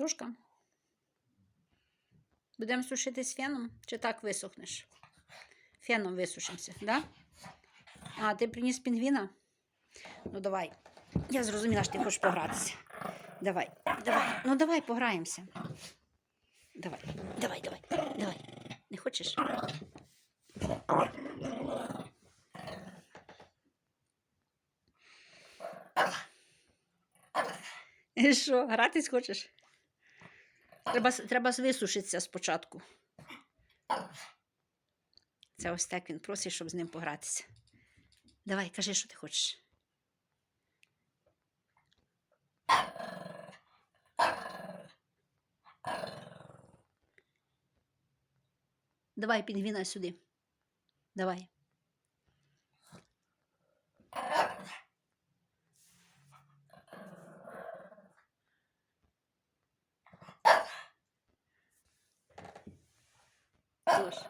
Картошка. Будемо сушитись феном, чи так висохнеш? Феном висушимося, да? А, ти приніс пінгвіна? Ну давай. Я зрозуміла, що ти хочеш погратися. Давай, давай. Ну давай пограємося. Давай, давай, давай, давай. Не хочеш? І що, гратись хочеш? Треба, треба висушитися спочатку. Це ось так він просить, щоб з ним погратися. Давай, кажи, що ти хочеш. Давай, пінгвіна сюди. Давай. 就是